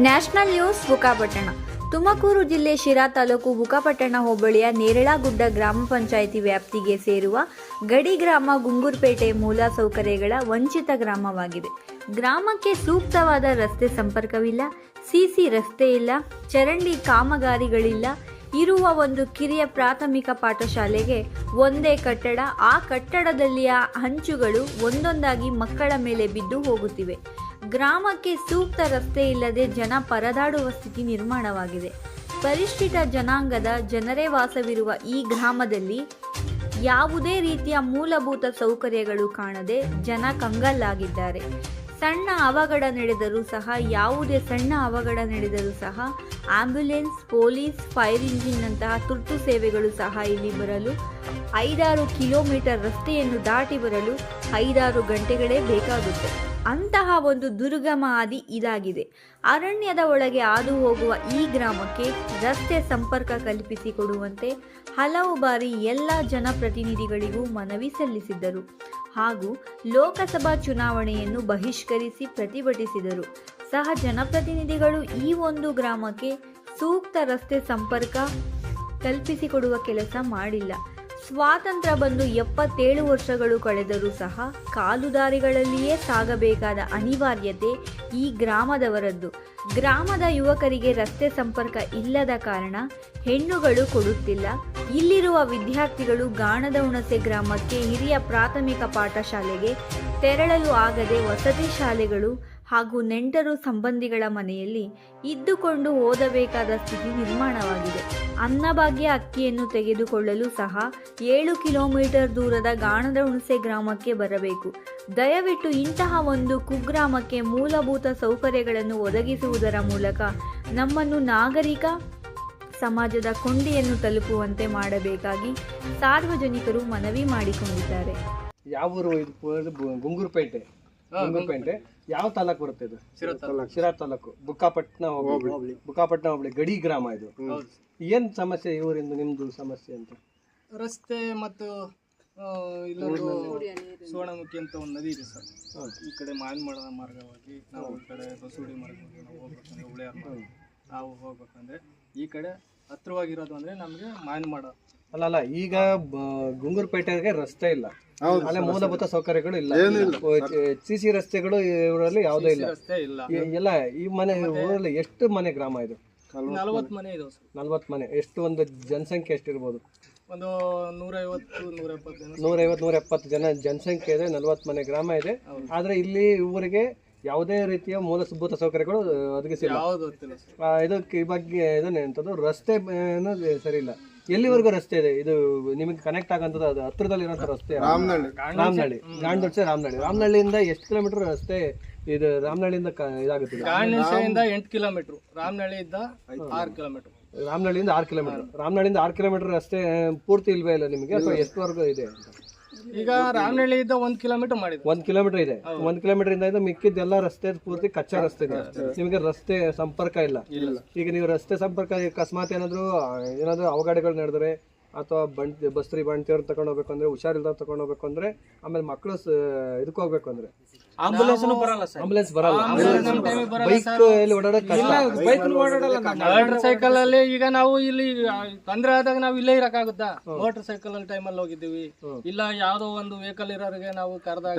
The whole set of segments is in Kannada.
National news ಬುಕಾಪಟ್ಟಣ. ತುಮಕೂರು ಜಿಲ್ಲೆ ಶಿರಾ ತಾಲೂಕು ಬುಕಾಪಟ್ಟಣ ಹೋಬಳಿಯ ನೇರಳಗುಡ್ಡ ಗ್ರಾಮ ಪಂಚಾಯಿತಿ ವ್ಯಾಪ್ತಿಗೆ ಸೇರುವ ಗಡಿ ಗ್ರಾಮ ಗುಂಗೂರ್ಪೇಟೆ ಮೂಲ ಸೌಕರ್ಯಗಳ ವಂಚಿತ ಗ್ರಾಮವಾಗಿದೆ. ಗ್ರಾಮಕ್ಕೆ ಸೂಕ್ತವಾದ ರಸ್ತೆ ಸಂಪರ್ಕವಿಲ್ಲ ಸಿಸಿ ರಸ್ತೆ ಇಲ್ಲ, ಚರಂಡಿ ಕಾಮಗಾರಿಗಳಿಲ್ಲ. ಇರುವ ಒಂದು ಕಿರಿಯ ಪ್ರಾಥಮಿಕ ಪಾಠಶಾಲೆಗೆ ಒಂದೇ ಕಟ್ಟಡ, ಆ ಕಟ್ಟಡದಲ್ಲಿಯ ಹಂಚುಗಳು ಒಂದೊಂದಾಗಿ ಮಕ್ಕಳ ಮೇಲೆ ಬಿದ್ದು ಹೋಗುತ್ತಿವೆ. ಗ್ರಾಮಕ್ಕೆ ಸೂಕ್ತ ರಸ್ತೆ ಇಲ್ಲದೆ ಜನ ಪರದಾಡುವ ಸ್ಥಿತಿ ನಿರ್ಮಾಣವಾಗಿದೆ. ಪರಿಷ್ಠಿತ ಜನಾಂಗದ ಜನರೇ ವಾಸವಿರುವ ಈ ಗ್ರಾಮದಲ್ಲಿ ಯಾವುದೇ ರೀತಿಯ ಮೂಲಭೂತ ಸೌಕರ್ಯಗಳು ಕಾಣದೆ ಜನ ಕಂಗಲ್ಲಾಗಿದ್ದಾರೆ. ಸಣ್ಣ ಅವಘಡ ನಡೆದರೂ ಸಹ, ಯಾವುದೇ ಸಣ್ಣ ಅವಘಡ ನಡೆದರೂ ಸಹ, ಆಂಬ್ಯುಲೆನ್ಸ್, ಪೊಲೀಸ್, ಫೈರ್ ಇಂಜಿನ್ನಂತಹ ತುರ್ತು ಸೇವೆಗಳು ಸಹ ಇಲ್ಲಿ ಬರಲು, ಐದಾರು ಕಿಲೋಮೀಟರ್ ರಸ್ತೆಯನ್ನು ದಾಟಿ ಬರಲು ಐದಾರು ಗಂಟೆಗಳೇ ಬೇಕಾಗುತ್ತೆ. ಅಂತಹ ಒಂದು ದುರ್ಗಮ ಆದಿ ಇದಾಗಿದೆ. ಅರಣ್ಯದ ಒಳಗೆ ಹಾದು ಹೋಗುವ ಈ ಗ್ರಾಮಕ್ಕೆ ರಸ್ತೆ ಸಂಪರ್ಕ ಕಲ್ಪಿಸಿಕೊಡುವಂತೆ ಹಲವು ಬಾರಿ ಎಲ್ಲ ಜನಪ್ರತಿನಿಧಿಗಳಿಗೂ ಮನವಿ ಸಲ್ಲಿಸಿದ್ದರು. ಹಾಗೂ ಲೋಕಸಭಾ ಚುನಾವಣೆಯನ್ನು ಬಹಿಷ್ಕರಿಸಿ ಪ್ರತಿಭಟಿಸಿದರು. ಸಹ ಜನಪ್ರತಿನಿಧಿಗಳು ಈ ಒಂದು ಗ್ರಾಮಕ್ಕೆ ಸೂಕ್ತ ರಸ್ತೆ ಸಂಪರ್ಕ ಕಲ್ಪಿಸಿಕೊಡುವ ಕೆಲಸ ಮಾಡಿಲ್ಲ. ಸ್ವಾತಂತ್ರ್ಯ ಬಂದು ಎಪ್ಪತ್ತೇಳು ವರ್ಷಗಳು ಕಳೆದರೂ ಸಹ ಕಾಲುದಾರಿಗಳಲ್ಲಿಯೇ ಸಾಗಬೇಕಾದ ಅನಿವಾರ್ಯತೆ ಈ ಗ್ರಾಮದವರದ್ದು. ಗ್ರಾಮದ ಯುವಕರಿಗೆ ರಸ್ತೆ ಸಂಪರ್ಕ ಇಲ್ಲದ ಕಾರಣ ಹೆಣ್ಣುಗಳು ಕೊಡುತ್ತಿಲ್ಲ. ಇಲ್ಲಿರುವ ವಿದ್ಯಾರ್ಥಿಗಳು ಗಾಣದ ಹುಣಸೆ ಗ್ರಾಮಕ್ಕೆ ಹಿರಿಯ ಪ್ರಾಥಮಿಕ ಪಾಠಶಾಲೆಗೆ ತೆರಳಲು ಆಗದೆ ವಸತಿ ಶಾಲೆಗಳು ಹಾಗೂ ನೆಂಟರು ಸಂಬಂಧಿಗಳ ಮನೆಯಲ್ಲಿ ಇದ್ದುಕೊಂಡು ಓದಬೇಕಾದ ಸ್ಥಿತಿ ನಿರ್ಮಾಣವಾಗಿದೆ. ಅನ್ನಭಾಗ್ಯ ಅಕ್ಕಿಯನ್ನು ತೆಗೆದುಕೊಳ್ಳಲು ಸಹ ಏಳು ಕಿಲೋಮೀಟರ್ ದೂರದ ಗಾಣದ ಹುಣಸೆ ಗ್ರಾಮಕ್ಕೆ ಬರಬೇಕು. ದಯವಿಟ್ಟು ಇಂತಹ ಒಂದು ಕುಗ್ರಾಮಕ್ಕೆ ಮೂಲಭೂತ ಸೌಕರ್ಯಗಳನ್ನು ಒದಗಿಸುವುದರ ಮೂಲಕ ನಮ್ಮನ್ನು ನಾಗರಿಕ ಸಮಾಜದ ಕೊಂಡಿಯನ್ನು ತಲುಪುವಂತೆ ಮಾಡಬೇಕಾಗಿ ಸಾರ್ವಜನಿಕರು ಮನವಿ ಮಾಡಿಕೊಂಡಿದ್ದಾರೆ. ಯಾವ ಊರು ಗುಂಗೂರ್ಪೇಟೆ ಯಾವ ತಾಲೂಕ್ ಬರುತ್ತೆ ಇದು? ಶಿರಾ ತಾಲೂಕು. ಬುಕ್ಕಾಪಟ್ನ ಹೋಗ್ಲಿ ಬುಕ್ಕಾಪಟ್ನ ಹೋಬಳಿ ಗಡಿ ಗ್ರಾಮ ಇದು. ಏನ್ ಸಮಸ್ಯೆ ಇವರಿಂದ ನಿಮ್ದು ಸಮಸ್ಯೆ ಅಂತ? ರಸ್ತೆ ಮತ್ತು ಇಲ್ಲೊಂದು ಸುವರ್ಣಮುಖಿ ಅಂತ ಒಂದು ನದಿ ಇದೆ ಸರ್. ಈ ಕಡೆ ಮಾನ್ಮಡ ಮಾರ್ಗವಾಗಿ ನಾವು ಈ ಕಡೆ ಬಸೂಡಿ ಮಾರ್ಗವಾಗಿ ನಾವು ಹೋಗ್ಬೇಕಂದ್ರೆ ಉಳಿಯಾರ ಮಾರ್ಗ. ನಾವು ಹೋಗ್ಬೇಕಂದ್ರೆ ಈ ಕಡೆ ಹತ್ರವಾಗಿರೋದು ಅಂದ್ರೆ ನಮಗೆ ಮಾನ್ಮಡ ಅಲ್ಲ ಅಲ್ಲ ಈಗ ಗುಂಗೂರ್ಪೇಟೆಗೆ ರಸ್ತೆ ಇಲ್ಲ. ಅಲ್ಲೇ ಮೂಲಭೂತ ಸೌಕರ್ಯಗಳು ಇಲ್ಲ. ಸಿ ಸಿ ರಸ್ತೆಗಳು ಇವರಲ್ಲಿ ಯಾವುದೇ ಇಲ್ಲ. ರಸ್ತೆ ಇಲ್ಲ. ಈ- ಎಲ್ಲ ಈ ಮನೆ ಊರಲ್ಲಿ ಎಷ್ಟು ಮನೆ ಗ್ರಾಮ ಇದು? ನಲ್ವತ್ ಮನೆ. ನಲ್ವತ್ತು ಎಷ್ಟು ಒಂದು ಜನಸಂಖ್ಯೆ ಎಷ್ಟಿರ್ಬೋದು? ಒಂದು ನೂರೈವತ್ತು ನೂರ ಎಪ್ಪತ್ತು ಜನ ನೂರೈವತ್ತು ನೂರ ಎಪ್ಪತ್ತು ಜನ ಜನಸಂಖ್ಯೆ ಇದೆ ನಲ್ವತ್ತು ಮನೆ ಗ್ರಾಮ ಇದೆ. ಆದ್ರೆ ಇಲ್ಲಿ ಊರಿಗೆ ಯಾವುದೇ ರೀತಿಯ ಮೂಲಭೂತ ಸೌಕರ್ಯಗಳು ಒದಗಿಸಿಲ್ಲ. ಇದಕ್ಕೆ ಈ ಬಗ್ಗೆ ಇದನ್ನ ಎಂತದ್ದು ರಸ್ತೆ ಅನ್ನೋದು ಸರಿ ಇಲ್ಲ ಎಲ್ಲಿವರೆಗೂ ರಸ್ತೆ ಇದೆ? ಇದು ನಿಮಗೆ ಕನೆಕ್ಟ್ ಆಗಂತದ್ದು ಅದು ಹತ್ರದಲ್ಲಿ ಇರೋಂಥ ರಸ್ತೆ ರಾಮನಹಳ್ಳಿ. ರಾಮನಹಳ್ಳಿ. ಗಾಂಡೋಡ್ಸೆ ರಾಮನಹಳ್ಳಿ. ರಾಮನಹಳ್ಳಿಯಿಂದ ಎಷ್ಟು ಕಿಲೋಮೀಟರ್ ರಸ್ತೆ ಇದು ರಾಮನಹಳ್ಳಿಯಿಂದ ಕ- ಇದಾಗುತ್ತೆ? ಇದು? ಗಾಣಿಸೆಯಿಂದ ಎಂಟು ಕಿಲೋಮೀಟರ್. ರಾಮನಹಳ್ಳಿಯಿಂದ ಆರು ಕಿಲೋಮೀಟರ್. ರಾಮನಹಳ್ಳಿಯಿಂದ ಆರು ಕಿಲೋಮೀಟರ್. ರಾಮನಹಳ್ಳಿಯಿಂದ ಆರು ಕಿಲೋಮೀಟರ್ ರಸ್ತೆ ಪೂರ್ತಿ ಇಲ್ವೇ ಇಲ್ಲ ನಿಮಗೆ? ಅಥವಾ ಎಷ್ಟುವರೆಗೂ ಇದೆ ಅಂತ? ಈಗ ರಾಮನಹಳ್ಳಿಯಿಂದ ಒಂದ್ ಕಿಲೋಮೀಟರ್ ಮಾಡಿದ್ರು. ಒಂದ್ ಕಿಲೋಮೀಟರ್ ಇದೆ. ಒಂದ್ ಕಿಲೋಮೀಟರ್ ಇಂದ ಮಿಕ್ಕಿದ್ದೆಲ್ಲ ರಸ್ತೆ ಪೂರ್ತಿ ಕಚ್ಚಾ ರಸ್ತೆ ಇದೆ. ನಿಮಗೆ ರಸ್ತೆ ಸಂಪರ್ಕ ಇಲ್ಲ. ಈಗ ನೀವು ರಸ್ತೆ ಸಂಪರ್ಕ ಅಕಸ್ಮಾತ್ ಏನಾದ್ರು ಏನಾದ್ರು ಅವಘಡಗಳು ನಡೆದ್ರೆ ಅಥವಾ ಬಂಡ್ ಬಸ್ರಿ ಬಾಣ್ತಿಯವ್ರನ್ನ ತಗೊಂಡ್ ಹೋಗ್ಬೇಕಂದ್ರೆ ಹುಷಾರಿಲ್ದ ತಗೊಂಡ್ ಹೋಗ್ಬೇಕಂದ್ರೆ ಆಮೇಲೆ ಮಕ್ಕಳು ಇದಕ್ಕೆ ಹೋಗ್ಬೇಕು ಅಂದ್ರೆ. ಆಂಬುಲೆನ್ಸ್ ಬರಲ್ಲ ಸರ್. ಆಂಬುಲೆನ್ಸ್ ಬರಲ್ಲ. ಬೈಕ್ ಎಲ್ಲಿ ಓಡಾಡಕ್ ಕಷ್ಟ. ಬೈಕ್ ಓಡಾಡಲ್ಲ ಮೋಟರ್ ಸೈಕಲ್ ಅಲ್ಲಿ ಈಗ ನಾವು ಇಲ್ಲಿ ತೊಂದರೆ ಆದಾಗ ನಾವು ಇಲ್ಲೇ ಇರಕ್ಕಾಗುತ್ತಾ ಮೋಟರ್ ಸೈಕಲ್ ಅಲ್ಲಿ ಟೈಮಲ್ಲಿ ಹೋಗಿದ್ದೀವಿ. ಇಲ್ಲ ಯಾವ್ದೋ ಒಂದು ವೆಹಿಕಲ್ ಇರೋರಿಗೆ ನಾವು ಕರೆದಾಗ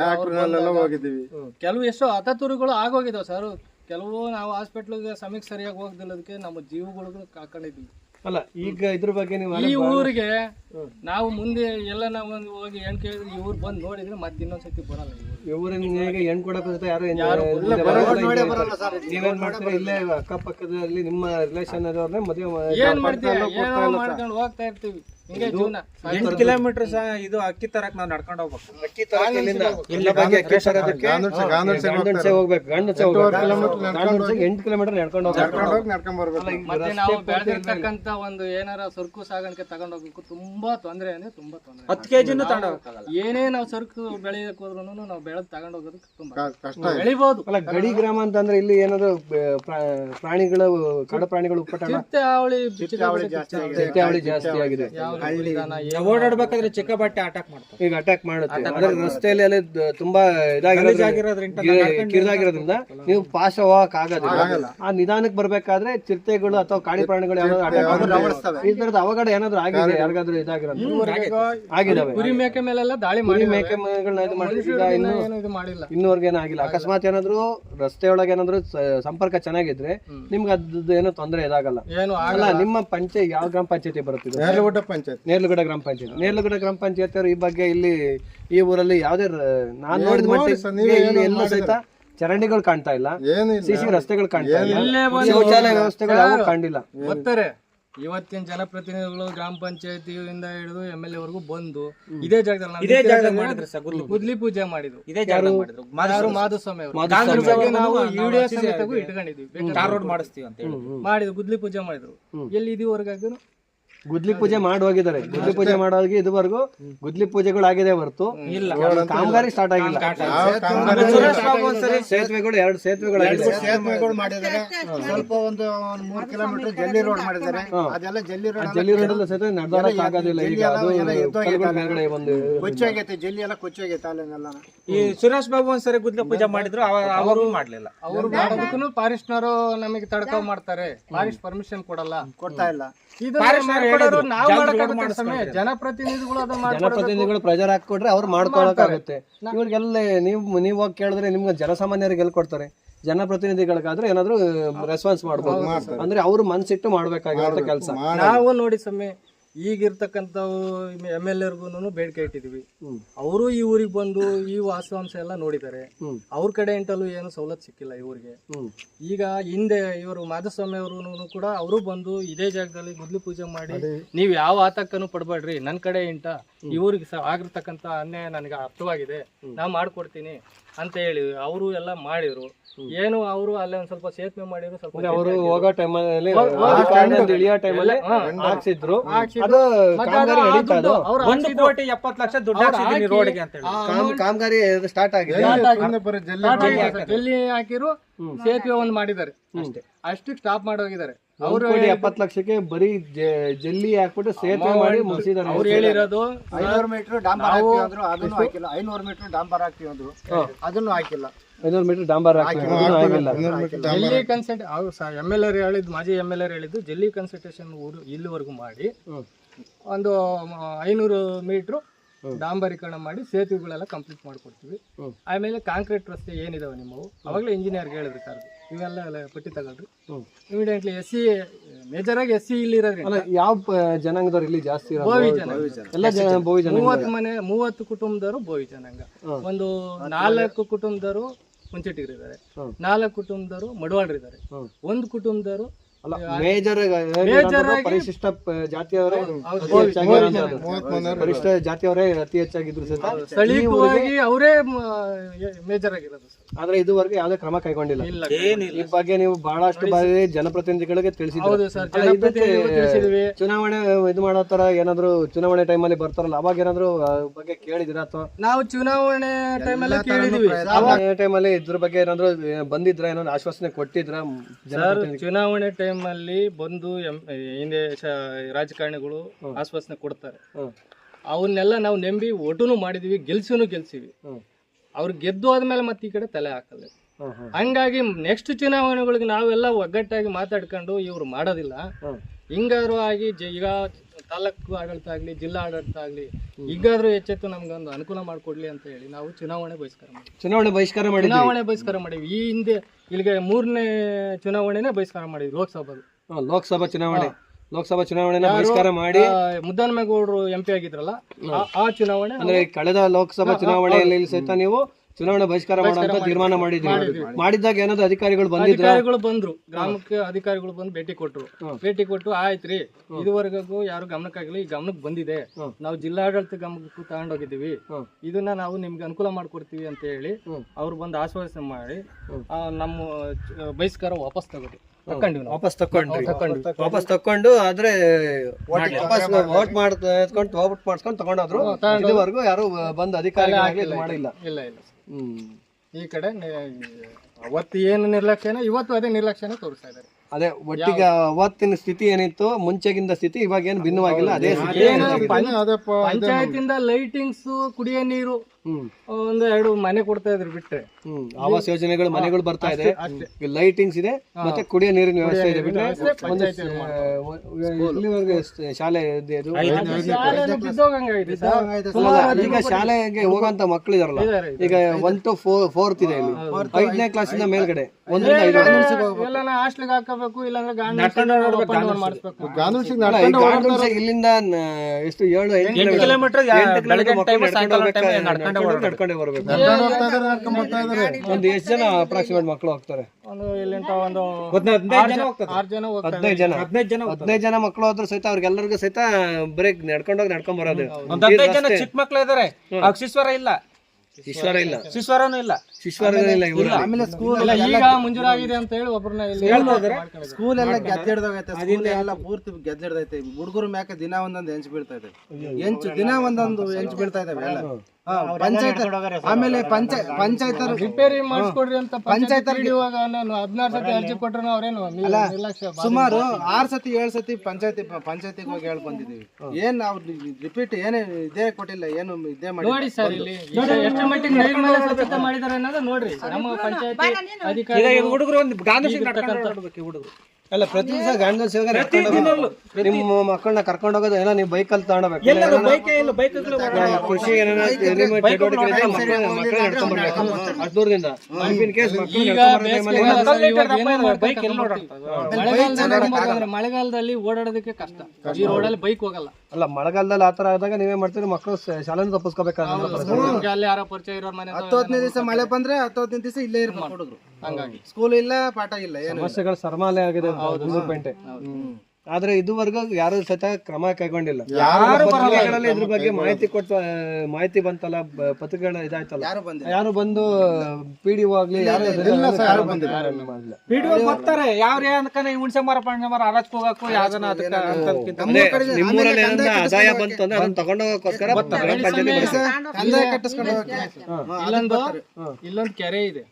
ಹೋಗಿದ್ದೀವಿ. ಕೆಲವು ಎಷ್ಟೋ ಹತತುರುಗಳು ಆಗೋಗಿದಾವೆ ಸರ್. ಕೆಲವು ನಾವು ಹಾಸ್ಪಿಟ್ಲಿಗೆ ಸಮಯಕ್ಕೆ ಸರಿಯಾಗಿ ಹೋಗ್ದಿಲ್ಲದಕ್ಕೆ ನಮ್ಮ ಜೀವಗಳಿಗೂ ಕಾಕೊಂಡಿದ್ವಿ ಅಲ್ಲ ಈಗ ಇದ್ರ ಬಗ್ಗೆ ನೀವು ಈ ಊರಿಗೆ ನಾವು ಮುಂದೆ ಎಲ್ಲ ನಾವು ಒಂದು ಹೋಗಿ ಏನ್ ಕೇಳಿದ್ರೆ ಈ ಊರ್ ಬಂದು ನೋಡಿದ್ರೆ ಮತ್ತೆ ಇನ್ನೊಂದ್ಸತಿ ಬರಲ್ಲ ಇವರಿಗೆ ಹೆಣ್ ಕೊಡಕ್ ಯಾರು ನೀವೇನ್ ಮಾಡ್ತೀರಾ? ಇಲ್ಲೇ ಅಕ್ಕಪಕ್ಕದಲ್ಲಿ ನಿಮ್ಮ ರಿಲೇಷನ್ ಅವ್ರನ್ನೇ ಮದುವೆ ಮಾಡ್ಕೊಂಡು ಹೋಗ್ತಾ ಇರ್ತೀವಿ. ಹಿಂಗೆ ಜೀವನ ಎಂಟು ಕಿಲೋಮೀಟರ್ ಸಹ ಇದು ಅಕ್ಕಿ ತರಕ್ ನಾವ್ ನಡ್ಕೊಂಡು ಹೋಗ್ಬೇಕು. ಅಕ್ಕಿ ತರಕ್ಕೆ ಇಲ್ಲಿಂದ ಇಲ್ಲಿ ಬಗ್ಗೆ ಅಕ್ಕಿ ತರೋದಕ್ಕೆ ಗಾಂಧನ್ಸೆ ಹೋಗ್ಬೇಕು. ಗಾಂಧನ್ಸೆ ಹೋಗ್ಬೇಕು. ಎಂಟು ಕಿಲೋಮೀಟರ್ ನಡ್ಕೊಂಡು ಹೋಗ್ಬೇಕು. ಅಲ್ಲ, ಈಗ ಮತ್ತೆ ನಾವು ಬೆಳೆದಿರ್ತಕ್ಕಂತ ಒಂದು ಏನಾರ ಸರಕು ಸಾಗಾಣಿಕೆ ತಗೊಂಡ್ ಹೋಗ್ಬೇಕು. ತುಂಬಾ ತೊಂದ್ರೆ ಅಂದ್ರೆ ತುಂಬಾ ತೊಂದ್ರೆ. ಹತ್ತು ಕೆಜಿನೂ ತಗೊಂಡ್ ಹೋಗಕ್ಕಾಗಲ್ಲ ಏನೇ ನಾವು ಸರಕು ಬೆಳೆಯಕ್ ಹೋದ್ರು ನಾವು ಬೆಳೆದ್ ತಗೊಂಡ್ ಹೋಗೋದಕ್ಕೆ ತುಂಬಾ ಕಷ್ಟ ಬೆಳಿಬಹುದು ಅಲ್ಲ ಗಡಿ ಗ್ರಾಮ ಅಂತಂದ್ರೆ ಇಲ್ಲಿ ಏನಾದ್ರು ಪ್ರಾಣಿಗಳು ಕಾಡು ಪ್ರಾಣಿಗಳು ಉಪಟಳ ಅವಳಿ ಜಾಸ್ತಿ ಆಗಿದೆ. ಓಡಾಡ್ಬೇಕಾದ್ರೆ ಚಿಕ್ಕ ಬಟ್ಟೆ ಅಟ್ಯಾಕ್ ಮಾಡ್ತಾರೆ. ಈಗ ಅಟ್ಯಾಕ್ ಮಾಡುತ್ತೆ. ಅಂದ್ರೆ ರಸ್ತೆಯಲ್ಲಿ ಅಲ್ಲಿ ತುಂಬಾ ಇದಾಗಿರೋದ್ರಿಂದ ಕಿರಿದಾಗಿರೋದ್ರಿಂದ ನೀವು ಪಾಶ ಹೋಗಕ್ ಆಗೋದಿಲ್ಲ. ಆ ನಿಧಾನಕ್ಕೆ ಬರ್ಬೇಕಾದ್ರೆ ಚಿರತೆಗಳು ಅಥವಾ ಕಾಡಿ ಪ್ರಾಣಿಗಳು ಯಾವ್ದಾದ್ರು ಅಟ್ಯಾಕ್ ಈ ತರದ ಅವಘಡ ಏನಾದ್ರು ಆಗಿದೆ? ಯಾರಿಗಾದ್ರೂ ಇದಾಗಿರೋದು? ಆಗಿದಾವೆ ಕುರಿ ಮೇಕೆ ಮೇಲೆಲ್ಲ ದಾಳಿ ಮಾಡಿ ಮೇಕೆ ಮೇಗಳನ್ನ ಇದು ಮಾಡಿಲ್ಲ. ಇನ್ನೂವರೆಗೆ ಏನಾಗಿಲ್ಲ ಅಕಸ್ಮಾತ್ ಏನಾದ್ರು ರಸ್ತೆಯೊಳಗೆ ಏನಾದ್ರು ಸ- ಸಂಪರ್ಕ ಚೆನ್ನಾಗಿದ್ರೆ ನಿಮ್ಗೆ ಅದ್ ಏನೋ ತೊಂದರೆ ಇದಾಗಲ್ಲ. ಏನು ಅಲ್ಲ ನಿಮ್ಮ ಪಂಚಾಯತ್ ಯಾವ ಗ್ರಾಮ ಪಂಚಾಯತಿ ಬರುತ್ತಿದೆ? ನೇರಲಗುಡ್ಡ ಪಂಚಾಯತ್ ನೇರ್ಲುಗಡ ಗ್ರಾಮ ಪಂಚಾಯತ್. ನೇರ್ಲುಗಡ ಗ್ರಾಮ ಪಂಚಾಯತ್ ಅವರು ಈ ಬಗ್ಗೆ ಇಲ್ಲಿ ಈ ಊರಲ್ಲಿ ಯಾವ್ದೇ ನಾನು ನೋಡಿದ ಮಟ್ಟಿಗೆ ಇಲ್ಲಿ ಎಲ್ಲೂ ಸಹಿತ ಚರಂಡಿಗಳು ಕಾಣ್ತಾ ಇಲ್ಲ. ಏನು ಸಿಸಿ ರಸ್ತೆಗಳು ಕಾಣ್ತಾ ಇಲ್ಲ. ಶೌಚಾಲಯ ವ್ಯವಸ್ಥೆಗಳು ಯಾವೂ ಕಾಣಿಲ್ಲ ಬರ್ತಾರೆ ಇವತ್ತಿನ ಜನಪ್ರತಿನಿಧಿಗಳು ಗ್ರಾಮ ಪಂಚಾಯತಿಯಿಂದ ಹಿಡಿದು ಎಂ ಎಲ್ ಎ ವರೆಗೂ ಬಂದು ಇದೇ ಜಾಗದಲ್ಲಿ ಇದೇ ಜಾಗದಲ್ಲಿ ಮಾಡಿದ್ರು ಸರ್ ಗುದ್ಲಿ. ಗುದ್ಲಿ ಪೂಜೆ ಮಾಡಿದ್ರು. ಇದೇ ಜಾಗ ಮಾಡಿದ್ರು. ಮಾಧುಸ್ವಾಮಿ ಅವರು. ನಾವು ವಿಡಿಯೋ ಸಮೇತಗೂ ಇಟ್ಕೊಂಡಿದ್ವಿ ಟಾರ್ ರೋಡ್ ಮಾಡಿಸ್ತೀವಿ ಅಂತ ಹೇಳಿ. ಮಾಡಿದ್ರು ಗುದ್ಲಿ ಪೂಜೆ ಮಾಡಿದ್ರು. ಎಲ್ಲಿ ಇದುವರೆಗಾದ್ರು ಗುದ್ಲಿ ಪೂಜೆ ಮಾಡಿ ಹೋಗಿದ್ದಾರೆ ಗುದ್ಲಿ ಪೂಜೆ ಮಾಡೋಗಿ ಇದುವರೆಗೂ ಗುದ್ಲಿ ಪೂಜೆಗಳು ಆಗಿದೆ ಹೊರತು ಕಾಮಗಾರಿ ಸ್ಟಾರ್ಟ್ ಆಗಿಲ್ಲ. ಸುರೇಶ್ ಬಾಬು ಒಂದ್ಸರಿ ಸೇತುವೆಗಳು ಎರಡು ಸೇತುವೆಗಳು ಸೇತುವೆಗಳು ಮಾಡಿದ್ದಾರೆ. ಸ್ವಲ್ಪ ಒಂದು ಮೂರ್ ಕಿಲೋಮೀಟರ್ ಜಲ್ಲಿ ರೋಡ್ ಮಾಡಿದ್ದಾರೆ. ಅದೆಲ್ಲ ಜಲ್ಲಿ ರೋಡ್ ಜಲ್ಲಿ ರೋಡಲ್ಲಿ ಸೇತುವೆ ನಡೆದಾಡಕ್ ಆಗೋದಿಲ್ಲ ಈಗ ಒಂದು ಕೊಚ್ಚೋಗೈತೆ ಜಲ್ಲಿ ಎಲ್ಲ ಕೊಚ್ಚೋಗೈತೆ ಅಲ್ಲೆಲ್ಲ ಈ ಸುರೇಶ್ ಬಾಬು ಒಂದ್ಸರಿ ಗುದ್ಲಿ ಪೂಜೆ ಮಾಡಿದ್ರು ಅವ- ಅವರು ಮಾಡ್ಲಿಲ್ಲ. ಅವರು ಮಾಡೋದಕ್ಕೂ ಫಾರೆಸ್ಟ್ನವರು ನಮಗೆ ತಡ್ಕಾವ್ ಮಾಡ್ತಾರೆ. ಫಾರೆಸ್ಟ್ ಪರ್ಮಿಷನ್ ಕೊಡಲ್ಲ. ಕೊಡ್ತಾ ಇಲ್ಲ. ಇದನ್ನ ನಾವು ಮಾಡಕ್ಕಾಗುತ್ತೆ ಸ್ವಾಮಿ. ಜನಪ್ರತಿನಿಧಿಗಳು ಅದನ್ನ ಮಾಡ್ಕೊಡೋದು ಜನಪ್ರತಿನಿಧಿಗಳು ಪ್ರೆಜರ್ ಹಾಕೊಟ್ರೆ ಅವ್ರು ಮಾಡ್ಕೊಳಕಾಗುತ್ತೆ ಇವ್ರಿಗೆಲ್ಲ ನೀವು ನೀವು ಹೋಗಿ ಕೇಳಿದ್ರೆ ನಿಮ್ಗೆ ಜನಸಾಮಾನ್ಯರಿಗೆ ಎಲ್ಲಿ ಕೊಡ್ತಾರೆ? ಜನಪ್ರತಿನಿಧಿಗಳಿಗಾದ್ರೆ ಏನಾದ್ರು ರೆಸ್ಪಾನ್ಸ್ ಮಾಡ್ಬೋದು. ಅಂದ್ರೆ ಅವ್ರು ಮನ್ಸಿಟ್ಟು ಮಾಡ್ಬೇಕಾಗಿರೋ ಕೆಲಸ. ನಾವು ನೋಡಿ ಸ್ವಾಮಿ ಈಗಿರ್ತಕ್ಕಂಥವು ಎಂ ಎಲ್ ಎರ್ಗು ಬೇಡಿಕೆ ಇಟ್ಟಿದೀವಿ. ಅವರು ಈ ಊರಿಗೆ ಬಂದು ಈ ವಾಸ್ತವಾಂಶ ಎಲ್ಲ ನೋಡಿದ್ದಾರೆ. ಅವ್ರ ಕಡೆ ಇಂಟಲ್ಲೂ ಏನು ಸವಲತ್ತು ಸಿಕ್ಕಿಲ್ಲ ಇವರಿಗೆ ಈಗ ಹಿಂದೆ ಇವರು ಮಾಧುಸ್ವಾಮಿ ಅವರು ಕೂಡ ಅವರು ಬಂದು ಇದೇ ಜಾಗದಲ್ಲಿ ಗುದ್ಲಿ ಪೂಜೆ ಮಾಡಿ ನೀವು ಯಾವ ಆತಂಕನೂ ಪಡಬೇಡ್ರಿ. ನನ್ನ ಕಡೆ ಇಂಟ ಇವ್ರಿಗೆ ಆಗಿರ್ತಕ್ಕಂಥ ಅನ್ಯಾಯ ನನಗೆ ಅರ್ಥವಾಗಿದೆ. ನಾ ಮಾಡ್ಕೊಡ್ತೀನಿ. ಅಂತ ಹೇಳಿ ಅವರು ಎಲ್ಲ ಮಾಡಿದ್ರು. ಏನು ಅವರು ಅಲ್ಲೇ ಒಂದ್ ಸ್ವಲ್ಪ ಸೇತುವೆ ಮಾಡಿದ್ರು ಸ್ವಲ್ಪ ಅವರು ಹೋಗೋ ಟೈಮಲ್ಲಿ ಇಳಿಯೋ ಟೈಮಲ್ಲಿ ಹಾಕ್ಸಿದ್ರು. ಅದು ಕಾಮಗಾರಿ ನಡೀತಾ ಅದು. ಒಂದು ಕೋಟಿ ಎಪ್ಪತ್ತು ಲಕ್ಷ ದುಡ್ಡು ಹಾಕ್ಸಿದ್ದೀನಿ ರೋಡ್ಗೆ ಅಂತ ಹೇಳಿ. ಕಾಮ್- ಕಾಮಗಾರಿ ಸ್ಟಾರ್ಟ್ ಆಗಿದೆ. ಜಲ್ಲಿ ಎಲ್ಲಿ ಹಾಕಿರು ಸೇತುವೆ ಒಂದು ಮಾಡಿದ್ದಾರೆ ಅಷ್ಟೇ. ಅಷ್ಟಕ್ಕೆ ಸ್ಟಾಪ್ ಮಾಡಿ ಹೋಗಿದ್ದಾರೆ ಹೇಳಿ ಎಪ್ಪತ್ತು ಲಕ್ಷಕ್ಕೆ ಬರೀ ಜ- ಜಲ್ಲಿ ಹಾಕ್ಬಿಟ್ಟು ಸೇತುವೆ ಮಾಡಿ ಮುಗಿಸಿದ್ದಾರೆ ಅವ್ರು ಹೇಳಿರೋದು ಐನೂರು ಮೀಟರ್ ಡಾಂಬರ್ ಹಾಕ್ತೀವಿ ಅಂದ್ರು ಅದನ್ನು ಹಾಕಿಲ್ಲ. ಐನೂರು ಮೀಟರ್ ಡಾಂಬರ್ ಹಾಕ್ತೀವಿ ಅಂದ್ರು. ಅದನ್ನು ಹಾಕಿಲ್ಲ. ಐನೂರು ಮೀಟರ್ ಡಾಂಬರ್ ಆಗಿಲ್ಲ ಜಲ್ಲಿ ಕನ್ಸಲ್ಟ್ ಎಂ ಎಲ್ ಎರ್ ಹೇಳಿದ್ದು ಮಾಜಿ ಎಂ ಎಲ್ ಎರ್ ಹೇಳಿದ್ದು ಜಲ್ಲಿ ಕನ್ಸಲ್ಟೇಷನ್ ಊರು ಇಲ್ಲಿವರೆಗೂ ಮಾಡಿ ಒಂದು ಮ- ಐನೂರು ಮೀಟ್ರು ಡಾಂಬರೀಕರಣ ಮಾಡಿ ಸೇತುವೆಗಳೆಲ್ಲ ಕಂಪ್ಲೀಟ್ ಮಾಡ್ಕೊಡ್ತೀವಿ. ಆಮೇಲೆ ಕಾಂಕ್ರೀಟ್ ರಸ್ತೆ ಏನಿದಾವೆ ನಿಮ್ಮವು? ಅವಾಗಲೇ ಇಂಜಿನಿಯರ್ಗೆ ಹೇಳಿದ್ರಿ ಸರ್ ಇವೆಲ್ಲ ಪಟ್ಟಿ ತಗೊಳ್ರಿ. ಇಮಿಡಿಯೇಟ್ಲಿ ಎಸ್ ಸಿ ಮೇಜರ್ ಆಗಿ ಎಸ್ ಸಿ ಇಲ್ಲಿ ಅಲ್ಲ ಯಾವ ಜನಾಂಗದವ್ರು ಇಲ್ಲಿ ಜಾಸ್ತಿ ಇರೋದು? ಬೋವಿ ಜನ ಎಲ್ಲ ಜನ ಬೋವಿ ಜನ ಮೂವತ್ತು ಮನೆ ಮೂವತ್ತು ಕುಟುಂಬದವರು ಬೋವಿ ಜನಾಂಗ. ಒಂದು ನಾಲ್ಕು ಕುಟುಂಬದವರು ಮುಂಚೆಟ್ಟಿಗರಿದ್ದಾರೆ ನಾಲ್ಕು ಕುಟುಂಬದವರು ಮಡವಾಡ್ರಿದ್ದಾರೆ ಒಂದು ಕುಟುಂಬದವರು ಅಲ್ಲ ಮೇಜರ್ ಪರಿಶಿಷ್ಟ ಜಾತಿಯವರೇ. ಪರಿಶಿಷ್ಟ ಜಾತಿಯವರೇ ಅತಿ ಹೆಚ್ಚಾಗಿದ್ರು ಸಹಿತ. ಸ್ಥಳೀಯವಾಗಿ ಅವರೇ ಮೇಜರ್ ಆಗಿರೋದು ಸರ್. ಆದ್ರೆ ಇದುವರೆಗೆ ಯಾವುದೇ ಕ್ರಮ ಕೈಗೊಂಡಿಲ್ಲ. ಈ ಬಗ್ಗೆ ನೀವು ಬಹಳಷ್ಟು ಬಾರಿ ಜನಪ್ರತಿನಿಧಿಗಳಿಗೆ ತಿಳಿಸಿದ್ವಿ. ಚುನಾವಣೆ ಇದು ಮಾಡೋ ತರ ಏನಾದ್ರು ಚುನಾವಣೆ ಟೈಮಲ್ಲಿ ಬರ್ತಾರಲ್ಲ ಅವಾಗ ಏನಾದ್ರು ಬಗ್ಗೆ ಕೇಳಿದಿರಾ ಅಥವಾ? ನಾವು ಚುನಾವಣೆ ಟೈಮಲ್ಲಿ ಕೇಳಿದೀವಿ. ಟೈಮಲ್ಲಿ ಇದ್ರ ಬಗ್ಗೆ ಏನಾದ್ರು ಬಂದಿದ್ರ ಏನಾದ್ರು ಆಶ್ವಾಸನೆ ಕೊಟ್ಟಿದ್ರ ಸರ್ ಚುನಾವಣೆ ಟೈಮಲ್ಲಿ ಬಂದು ಎಂ- ಹಿಂದೆ ಶ- ರಾಜಕಾರಣಿಗಳು ಆಶ್ವಾಸನೆ ಕೊಡ್ತಾರೆ. ಅವನ್ನೆಲ್ಲ ನಾವು ನಂಬಿ ಒಟುನು ಮಾಡಿದೀವಿ ಗೆಲ್ಸಿನೂ ಗೆಲ್ಸಿವಿ. ಅವ್ರು ಗೆದ್ದು ಆದ್ಮೇಲೆ ಮತ್ತೆ ಈ ಕಡೆ ತಲೆ ಹಾಕಲ್ಲ ಹಂಗಾಗಿ ನೆಕ್ಸ್ಟ್ ಚುನಾವಣೆಗಳಿಗೆ ನಾವೆಲ್ಲ ಒಗ್ಗಟ್ಟಾಗಿ ಮಾತಾಡ್ಕೊಂಡು ಇವ್ರು ಮಾಡೋದಿಲ್ಲ. ಹಿಂಗಾದ್ರು ಆಗಿ ಜ- ಈಗ ತಾಲೂಕು ಆಡಳಿತ ಆಗ್ಲಿ ಜಿಲ್ಲಾ ಆಡಳಿತ ಆಗ್ಲಿ ಈಗಾದ್ರೂ ಎಚ್ಚೆತ್ತು ನಮ್ಗೊಂದು ಅನುಕೂಲ ಮಾಡ್ಕೊಡ್ಲಿ ಅಂತ ಹೇಳಿ ನಾವು ಚುನಾವಣೆ ಬಹಿಷ್ಕಾರ ಮಾಡಿದ್ವಿ. ಚುನಾವಣೆ ಬಹಿಷ್ಕಾರ ಮಾಡಿ ಚುನಾವಣೆ ಬಹಿಷ್ಕಾರ ಮಾಡಿವಿ ಈ ಹಿಂದೆ ಇಲ್ಲಿಗೆ ಮೂರನೇ ಚುನಾವಣೆನೆ ಬಹಿಷ್ಕಾರ ಮಾಡಿ ಲೋಕಸಭಾದು. ಲೋಕಸಭಾ ಚುನಾವಣೆ. ಲೋಕಸಭಾ ಚುನಾವಣೆನ ಬಹಿಷ್ಕಾರ ಮಾಡಿ. ಮುದ್ದನಮೇಗೌಡರು ಎಂ ಪಿ ಆಗಿದ್ರಲ್ಲ ಆ- ಆ ಚುನಾವಣೆ ಅಂದ್ರೆ ಕಳೆದ ಲೋಕಸಭಾ ಚುನಾವಣೆಯಲ್ಲಿ ಸಹಿತ ನೀವು ಚುನಾವಣೆ ಬಹಿಷ್ಕಾರ ಮಾಡುವಂತ ತೀರ್ಮಾನ ಮಾಡಿದ್ವಿ. ಮಾಡಿದಾಗ ಏನಾದ್ರು ಅಧಿಕಾರಿಗಳು ಬಂದಿದ್ರು? ಅಧಿಕಾರಿಗಳು ಬಂದ್ರು. ಗ್ರಾಮಕ್ಕೆ ಅಧಿಕಾರಿಗಳು ಬಂದು ಭೇಟಿ ಕೊಟ್ರು. ಭೇಟಿ ಕೊಟ್ಟು ಆಯ್ತ್ರಿ ಇದುವರೆಗೂ ಯಾರು ಗಮನಕ್ಕಾಗಲಿ ಈ ಗಮನಕ್ಕೆ ಬಂದಿದೆ. ನಾವು ಜಿಲ್ಲಾಡಳಿತ ಗಮನಕ್ಕೂ ತಗೊಂಡೋಗಿದ್ದೀವಿ. ಇದನ್ನ ನಾವು ನಿಮ್ಗೆ ಅನುಕೂಲ ಮಾಡ್ಕೊಡ್ತೀವಿ ಅಂತ ಹೇಳಿ ಅವ್ರು ಬಂದು ಆಶ್ವಾಸನೆ ಮಾಡಿ ನಮ್ಮ ಬಹಿಷ್ಕಾರ ವಾಪಸ್ ತಗೋದು ವಾಪಸ್ ತಕೊಂಡ್ರಿ ವಾಪಸ್ ತಕೊಂಡು ಆದ್ರೆ ವಾಪಸ್ ವೋಟ್ ಮಾಡ್ಕೊಂಡು ವೋಟ್ ಮಾಡ್ಸ್ಕೊಂಡು ತಗೊಂಡಾದ್ರು. ಇದುವರೆಗೂ ಯಾರು ಬಂದು ಅಧಿಕಾರಿಗಳಾಗಿ ಮಾಡಿಲ್ಲ. ಇಲ್ಲ ಇಲ್ಲ. ಈ ಕಡೆ ಅವತ್ತು ಏನು ನಿರ್ಲಕ್ಷ್ಯನ ಇವತ್ತು ಅದೇ ನಿರ್ಲಕ್ಷ್ಯನ ತೋರಿಸ್ತಾ ಇದ್ದಾರೆ. ಅದೇ ಒಟ್ಟಿಗೆ ಅವತ್ತಿನ ಸ್ಥಿತಿ ಏನಿತ್ತು ಮುಂಚೆಗಿಂತ ಸ್ಥಿತಿ ಇವಾಗ ಏನು ಭಿನ್ನವಾಗಿಲ್ಲ ಅದೇ ಸ್ಥಿತಿ ಪಂಚಾಯತಿಂದ ಲೈಟಿಂಗ್ಸ್ ಕುಡಿಯೋ ನೀರು ಒಂದು ಎರಡು ಮನೆ ಕೊಡ್ತಾ ಇದ್ರು ಬಿಟ್ರೆ. ಹ್ಮ್. ಆವಾಸ್ ಯೋಜನೆಗಳು ಮನೆಗಳು ಬರ್ತಾ ಇದೆ. ಲೈಟಿಂಗ್ಸ್ ಇದೆ ಮತ್ತೆ ಕುಡಿಯೋ ನೀರಿನ ವ್ಯವಸ್ಥೆ ಇದೆ ಬಿಟ್ರೆ ಶಾಲೆ ಇದೆ ಇದು ಈಗ ಶಾಲೆಗೆ ಹೋಗುವಂತ ಮಕ್ಕಳು ಇದಾರಲ್ಲ. ಈಗ ಒನ್ ಟು ಫೋರ್ತ್ ಇದೆ ಇಲ್ಲಿ. ಐದನೇ ಕ್ಲಾಸಿಂದ ಮೇಲ್ಗಡೆ. ಒಂದರಿಂದ ಐದು ಎಲ್ಲಾನ ಹಾಸ್ಟ್ಲಿಗೆ ಹಾಕಬೇಕು ಇಲ್ಲಾಂದ್ರೆ ಗಾಂಧಿ ಮಾಡಿಸ್ಬೇಕು. ಗಾಂಧಿ ಅಲ್ಲ, ಈ ಗಾರ್ಡನ್ಸ್ ಇಲ್ಲಿಂದ ಎಷ್ಟು ಏಳು ಎಂಟು ಕಿಲೋಮೀಟರ್ ಮಕ್ಕಳು ನಡ್ಕೊಂಡು ಬರ್ಬೇಕು ಒಂದು ಎಷ್ಟು ಜನ ಅಪ್ರಾಕ್ಸಿಮೇಟ್ ಮಕ್ಕಳು ಹೋಗ್ತಾರೆ? ಒಂದು ಒಂದು ಹದಿನೈದು ಜನ ಆರು ಜನ ಹೋಗ್ತಾರೆ. ಹದಿನೈದು ಜನ. ಹದಿನೈದು ಜನ ಹದಿನೈದು ಜನ ಮಕ್ಕಳು ಹೋದ್ರೆ ಸಹಿತ ಅವ್ರಿಗೆಲ್ಲರಿಗೂ ಸಹಿತ ಬರೀ ನಡ್ಕೊಂಡೋಗಿ ನಡ್ಕೊಂಡ್ ಬರೋದು. ಒಂದ್ ಹದಿನೈದು ಜನ ಚಿಕ್ಕ ಮಕ್ಳು ಇದಾರೆ. ಅವ್ರಿಗೆ ಶಿಶ್ವರ ಇಲ್ಲ. ಇಲ್ಲ. ಶಿಶ್ವರನು ಇಲ್ಲ. ಶಿಶ್ವರ ಇಲ್ಲ ಇವರು ಆಮೇಲೆ ಸ್ಕೂಲ್ ಇಲ್ಲ ಈಗ ಮಂಜೂರಾಗಿದೆ ಅಂತ ಹೇಳಿ ಒಬ್ಬರನ್ನ ಇಲ್ಲಿ ಸ್ಕೂಲ್ ಎಲ್ಲ ಗೆದ್ದಿಡ್ದೋಗೈತೆ ಸ್ಕೂಲ್ ಎಲ್ಲ ಪೂರ್ತಿ ಗೆದ್ದಿಡ್ದೈತೆ ಹುಡುಗರು ಮ್ಯಾಕೆ ದಿನ ಒಂದೊಂದು ಹೆಂಚು ಬೀಳ್ತಾ ಇದೆ. ಹೆಂಚು ದಿನ ಒಂದೊಂದು ಹೆಂಚ್ ಬೀಳ್ತಾ ಇದಾವೆ ಎಲ್ಲ. ಪಂಚಾಯತ್ ಆಮೇಲೆ ಪಂಚಾಯತ್ ಪಂಚಾಯತ್ ರಿಪೇರಿ ಮಾಡಿಸ್ಕೊಡ್ರಿ ಅಂತ ಪಂಚಾಯತ್ ಇವಾಗ ನಾನು ಹದಿನಾರು ಸತಿ ಅರ್ಜಿ ಕೊಟ್ಟರು ಅವ್ರೇನು? ಸುಮಾರು ಆರ್ ಸತಿ ಏಳ್ ಸತಿ ಪಂಚಾಯತಿ ಪಂಚಾಯತಿಗೆ ಹೋಗಿ ಹೇಳ್ಕೊಂಡಿದೀವಿ ಬಂದಿದೀವಿ ಏನ್ ಅವ್ರ ರಿಪೀಟ್ ಏನೇ ಇದೇ ಕೊಟ್ಟಿಲ್ಲ ಏನು ಇದೇ ಮಾಡಿ ನೋಡಿ ಸರ್ ಇಲ್ಲಿ ಎಷ್ಟು ಮಟ್ಟಿಗೆ ನೀರ್ ಮೇಲೆ ಸ್ವಚ್ಛತೆ ಮಾಡಿದಾರೆ ಅನ್ನೋದು ನೋಡ್ರಿ. ನಮ್ಮ ಪಂಚಾಯತಿ ಅಧಿಕಾರಿ ಈಗ ಹುಡುಗರು ಒಂದು ಗಾಂಧಿ ಹುಡುಗರು. ಅಲ್ಲ ಪ್ರತಿ ದಿವಸ ಸೇವೆ ನಿಮ್ಮ ಮಕ್ಕಳನ್ನ ಕರ್ಕೊಂಡು ಹೋಗೋದು ಏನೋ ನೀವು ಬೈಕಲ್ಲಿ ತಗೊಂಡೋಗ್ಬೇಕು. ಎಲ್ಲರೂ ಬೈಕ್ ಇಲ್ಲ ಕೃಷಿ ಏನಾರ ಚಟುವಟಿಕೆ ಇದ್ರೆ ನಡ್ಕೊಂಡ್ ಬರ್ಬೇಕು ಅಷ್ಟು ದೂರದಿಂದ ಇನ್ ಕೇಸ್ ಬೈಕ್ ಎಲ್ಲಿ ನೋಡೋಣ ಮಳೆಗಾಲದಲ್ಲಿ ಓಡಾಡೋದಕ್ಕೆ ಕಷ್ಟ. ಈ ರೋಡಲ್ಲಿ ಬೈಕ್ ಹೋಗಲ್ಲ. ಅಲ್ಲ ಮಳೆಗಾಲದಲ್ಲಿ ಆತರ ಆದಾಗ ನೀವೇ ಮಾಡ್ತೀರಿ? ಮಕ್ಕಳು ಶಾಲೆ ತಪ್ಪಿಸ್ಕೋಬೇಕಾದ್ರೆ ನಮ್ಗೆ ಅಲ್ಲಿ ಯಾರೋ ಪರಿಚಯ ಇರೋ ಮನೆ ಹತ್ತು ಹದಿನೈದು ದಿವಸ ಮಳೆ ಬಂದ್ರೆ ಹತ್ತು ಹದಿನೈದು ದಿವಸ ಇಲ್ಲೇ ಇರ್ಬೇಕು. ಹುಡುಗರು ಹಂಗಾಗಿ. ಸ್ಕೂಲ್ ಇಲ್ಲ ಪಾಠ ಇಲ್ಲ ಏನು ಸಮಸ್ಯೆಗಳು ಸರ್ಮಾಲೆ ಆಗಿದೆ ಪೇಂಟೆ ಆದ್ರೆ ಇದುವರೆಗೂ ಯಾರು ಸಹಿತ ಕ್ರಮ ಕೈಗೊಂಡಿಲ್ಲ. ಪತ್ರಿಕೆಗಳಲ್ಲಿ ಇದ್ರ ಬಗ್ಗೆ ಮಾಹಿತಿ ಕೊಟ್ಟು ಮಾಹಿತಿ ಬಂತಲ್ಲ ಬ- ಪತ್ರಿಕೆಗಳ ಇದಾಯ್ತಲ್ಲ. ಯಾರು ಬಂದಿಲ್ಲ. ಯಾರು ಬಂದು ಪಿ ಡಿ ಆಗ್ಲಿ ಯಾರು ಯಾರು ಮಾಡಿಲ್ಲ ಬರ್ತಾರೆ ಹುಣಸೆ ಮರ ಪಣ್ಣ ಮರ ಹೋಗಕ್ಕೂ ಯಾವ್ದನ ಅದಕ್ಕೆ ಅಂತದ್ಕಿಂತ. ಅದೇ ನಿಮ್ಮೂರಲ್ಲಿ ಏನಂದ್ರೆ ಆದಾಯ ಬಂತು ಅಂದ್ರೆ ಅದನ್ನ ತಗೊಂಡೋಗೋಸ್ಕರ ಗ್ರಾಮ ಪಂಚಾಯತಿ ಕಂದಾಯ ಕಟ್ಟಿಸ್ಕೊಂಡು ಹೋಗಕ್ಕೆ ಇಲ್ಲೊಂದು ಇಲ್ಲೊಂದು ಕೆರೆ ಇದೆ.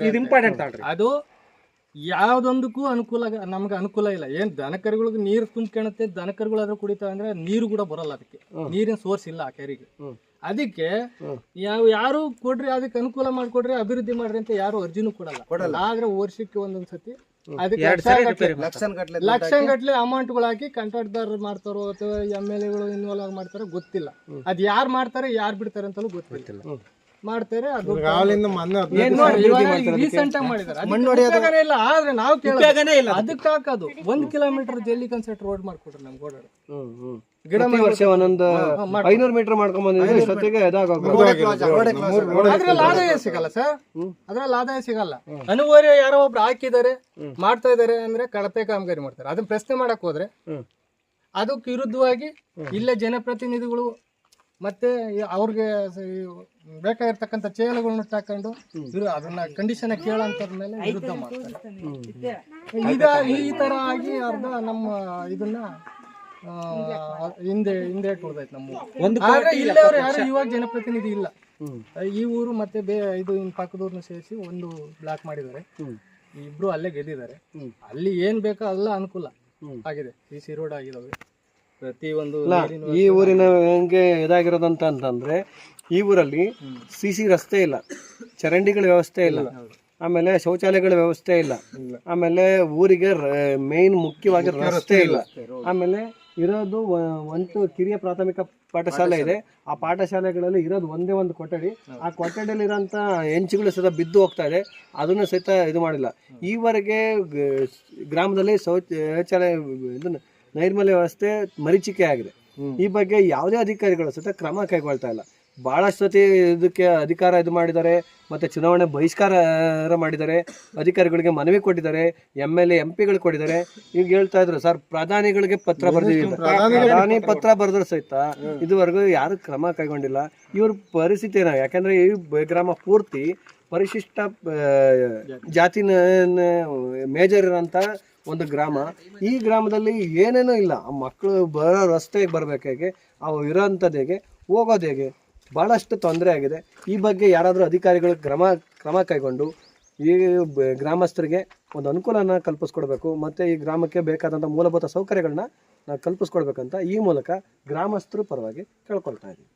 ಇದು ಇಂಪಾರ್ಟೆಂಟ್ ಅಲ್ರಿ ಅದು ಯಾವ್ದೊಂದಕ್ಕೂ ಅನುಕೂಲ ನಮ್ಗ ಅನುಕೂಲ ಇಲ್ಲ. ಏನ್ ದನಕರುಗಳಿಗೆ ನೀರು ತುಂಬ್ಕೊಳತ್ತೆ ದನಕರುಗಳು ಕುಡಿತಾವ ಕುಡಿತಾವೆ ಅಂದ್ರೆ ನೀರು ಕೂಡ ಬರಲ್ಲ ಅದಕ್ಕೆ. ನೀರಿನ ಸೋರ್ಸ್ ಇಲ್ಲ ಆ ಕೆರೆಗೆ. ಅದಕ್ಕೆ ಯಾವ ಯಾರು ಕೊಡ್ರಿ ಅದಕ್ಕೆ ಅನುಕೂಲ ಮಾಡ್ಕೊಡ್ರಿ ಅಭಿವೃದ್ಧಿ ಮಾಡ್ರಿ ಅಂತ ಯಾರು ಅರ್ಜಿನೂ ಕೊಡಲ್ಲ. ಆದ್ರೆ ವರ್ಷಕ್ಕೆ ಒಂದೊಂದ್ ಸತಿ ಅದಕ್ಕೆ ಲಕ್ಷಗಟ್ಲೆ- ಲಕ್ಷನ್ ಗಟ್ಲೆ ಅಮೌಂಟ್ಗಳು ಹಾಕಿ ಕಾಂಟ್ರಾಕ್ಟ್ದಾರರು ಮಾಡ್ತಾರೋ ಅಥವಾ ಎಂ ಎಲ್ ಎಗಳು ಇನ್ವಾಲ್ವ್ ಆಗಿ ಮಾಡ್ತಾರೋ ಗೊತ್ತಿಲ್ಲ. ಅದ್ ಯಾರು ಮಾಡ್ತಾರೆ ಯಾರು ಬಿಡ್ತಾರೆ ಅಂತಲೂ ಗೊತ್ತಿಲ್ಲ. ಮಾಡ್ತಾರೆ ಅದು ನೋಡಿ, ಇವಾಗ ರೀಸೆಂಟ್ ಆಗಿ ಮಾಡಿದ್ದಾರೆ ಇಲ್ಲ ಆದ್ರೆ ನಾವು ಇಲ್ಲ ಅದಕ್ಕೆ. ಹಾಕೋದು. ಒಂದ್ ಕಿಲೋಮೀಟರ್ ಜಲ್ಲಿ ಕನ್ಸೆಟ್ ರೋಡ್ ಮಾಡ್ಕೊಡ್ರಿ ನಮ್ಗೆ ಓಡಾಡ ಪ್ರತಿ ವರ್ಷ ಒಂದೊಂದು ಐನೂರು ಮೀಟರ್ ಮಾಡ್ಕೊಂಡ್ ಬಂದಿದ್ರೆ ಇದಾಗೋಗ್ಬೋದು ಅದ್ರಲ್ಲಿ ಆದಾಯ ಸಿಗಲ್ಲ ಸರ್. ಅದ್ರಲ್ಲಿ ಆದಾಯ ಸಿಗಲ್ಲ. ಅನಿವಾರ್ಯ ಯಾರೋ ಒಬ್ರು ಹಾಕಿದ್ದಾರೆ ಮಾಡ್ತಾ ಇದಾರೆ ಅಂದ್ರೆ ಕಳಪೆ ಕಾಮಗಾರಿ ಮಾಡ್ತಾರೆ. ಅದನ್ನ ಪ್ರಶ್ನೆ ಮಾಡಕ್ ಹೋದ್ರೆ ಅದಕ್ಕೆ ವಿರುದ್ಧವಾಗಿ ಇಲ್ಲೇ ಜನಪ್ರತಿನಿಧಿಗಳು ಮತ್ತೆ ಈ- ಅವ್ರಿಗೆ ಸ- ಈ ಬೇಕಾಗಿರ್ತಕ್ಕಂಥ ಚೇಲಗಳನ್ನ ಹಾಕೊಂಡು ಇರು- ಅದನ್ನ ಕಂಡೀಷನ್ ಕೇಳೋಂಥದ್ ಮೇಲೆ ವಿರುದ್ಧ ಮಾಡ್ತಾರೆ. ಈಗ ಈ ತರ ಆಗಿ ಅರ್ಧ ನಮ್ಮ ಇದನ್ನ ಆ, ಹಿಂದೆ ಹಿಂದೆ ಉಳ್ದೈತೆ ನಮ್ಮ ಒಂದು ಆದ್ರೆ ಇಲ್ಲೇ ಅವ್ರು ಯಾರು ಇವಾಗ ಜನಪ್ರತಿನಿಧಿ ಇಲ್ಲ. ಈ ಊರು ಮತ್ತೆ ಬೇ ಇದು ಇನ್ ಪಕ್ಕದೂರ್ನ ಸೇರಿಸಿ ಒಂದು ಬ್ಲಾಕ್ ಮಾಡಿದ್ದಾರೆ. ಇಬ್ರು ಅಲ್ಲೇ ಗೆದ್ದಿದ್ದಾರೆ. ಅಲ್ಲಿ ಏನ್ ಬೇಕೋ ಅಲ್ಲ ಅನುಕೂಲ ಆಗಿದೆ. ಸಿ ಸಿ ರೋಡ್ ಆಗಿದಾವೆ ಪ್ರತಿ ಒಂದು ಈ ಊರಿನ ಹೆಂಗೆ ಇದಾಗಿರೋದಂತ ಅಂತಂದ್ರೆ ಈ ಊರಲ್ಲಿ ಸಿ ಸಿ ರಸ್ತೆ ಇಲ್ಲ. ಚರಂಡಿಗಳ ವ್ಯವಸ್ಥೆ ಇಲ್ಲ. ಆಮೇಲೆ ಶೌಚಾಲಯಗಳ ವ್ಯವಸ್ಥೆ ಇಲ್ಲ. ಆಮೇಲೆ ಊರಿಗೆ ಮೇನ್ ಮುಖ್ಯವಾಗಿ ರಸ್ತೆ ಇಲ್ಲ. ಆಮೇಲೆ ಇರೋದು ಒಂದು ಕಿರಿಯ ಪ್ರಾಥಮಿಕ ಪಾಠಶಾಲೆ ಇದೆ. ಆ ಪಾಠಶಾಲೆಗಳಲ್ಲಿ ಇರೋದು ಒಂದೇ ಒಂದು ಕೊಠಡಿ. ಆ ಕೊಠಡಿಯಲ್ಲಿ ಇರೋಂಥ ಹೆಂಚುಗಳು ಸಹಿತ ಬಿದ್ದು ಹೋಗ್ತಾ ಇದೆ. ಅದನ್ನು ಸಹಿತ ಇದು ಮಾಡಿಲ್ಲ. ಈವರೆಗೆ ಗ್ರಾಮದಲ್ಲಿ ಶೌಚ ಶೌಚಾಲಯ ಇದನ್ನ ನೈರ್ಮಲ್ಯ ವ್ಯವಸ್ಥೆ ಮರೀಚಿಕೆ ಆಗಿದೆ. ಈ ಬಗ್ಗೆ ಯಾವುದೇ ಅಧಿಕಾರಿಗಳು ಸಹಿತ ಕ್ರಮ ಕೈಗೊಳ್ತಾ ಇಲ್ಲ. ಬಹಳಷ್ಟು ಸತಿ ಇದಕ್ಕೆ ಅಧಿಕಾರ ಇದು ಮಾಡಿದ್ದಾರೆ ಮತ್ತೆ ಚುನಾವಣೆ ಬಹಿಷ್ಕಾರ ಮಾಡಿದ್ದಾರೆ ಅಧಿಕಾರಿಗಳಿಗೆ ಮನವಿ ಕೊಟ್ಟಿದ್ದಾರೆ ಎಂ ಎಲ್ ಎ ಎಂ ಪಿಗಳು ಕೊಟ್ಟಿದ್ದಾರೆ. ಈಗ ಹೇಳ್ತಾ ಇದ್ರು ಸರ್ ಪ್ರಧಾನಿಗಳಿಗೆ ಪತ್ರ ಬರ್ದಿಲ್ಲ ಪ್ರಧಾನಿ ಪತ್ರ ಬರೆದ್ರು ಸಹಿತ ಇದುವರೆಗೂ ಯಾರು ಕ್ರಮ ಕೈಗೊಂಡಿಲ್ಲ. ಇವ್ರ ಪರಿಸ್ಥಿತಿ ಏನೋ? ಯಾಕಂದ್ರೆ ಈ ಗ್ರಾಮ ಪೂರ್ತಿ ಪರಿಶಿಷ್ಟ ಜಾತಿನ ಮೇಜರ್ ಇರೋಂಥ ಒಂದು ಗ್ರಾಮ. ಈ ಗ್ರಾಮದಲ್ಲಿ ಏನೇನೂ ಇಲ್ಲ. ಆ ಮಕ್ಕಳು ಬರೋ ರಸ್ತೆಗೆ ಬರ್ಬೇಕು ಹೇಗೆ ಅವು ಇರೋಂಥದ್ದು ಹೇಗೆ ಹೋಗೋದು ಹೇಗೆ ಭಾಳಷ್ಟು ತೊಂದರೆ ಆಗಿದೆ. ಈ ಬಗ್ಗೆ ಯಾರಾದರೂ ಅಧಿಕಾರಿಗಳು ಕ್ರಮ ಕ್ರಮ ಕೈಗೊಂಡು ಈ ಗ್ರಾಮಸ್ಥರಿಗೆ ಒಂದು ಅನುಕೂಲನ ಕಲ್ಪಿಸ್ಕೊಡ್ಬೇಕು ಮತ್ತು ಈ ಗ್ರಾಮಕ್ಕೆ ಬೇಕಾದಂಥ ಮೂಲಭೂತ ಸೌಕರ್ಯಗಳನ್ನ ನಾವು ಕಲ್ಪಿಸ್ಕೊಡ್ಬೇಕಂತ ಈ ಮೂಲಕ ಗ್ರಾಮಸ್ಥರು ಪರವಾಗಿ ಕೇಳ್ಕೊಳ್ತಾ ಇದ್ದೀವಿ.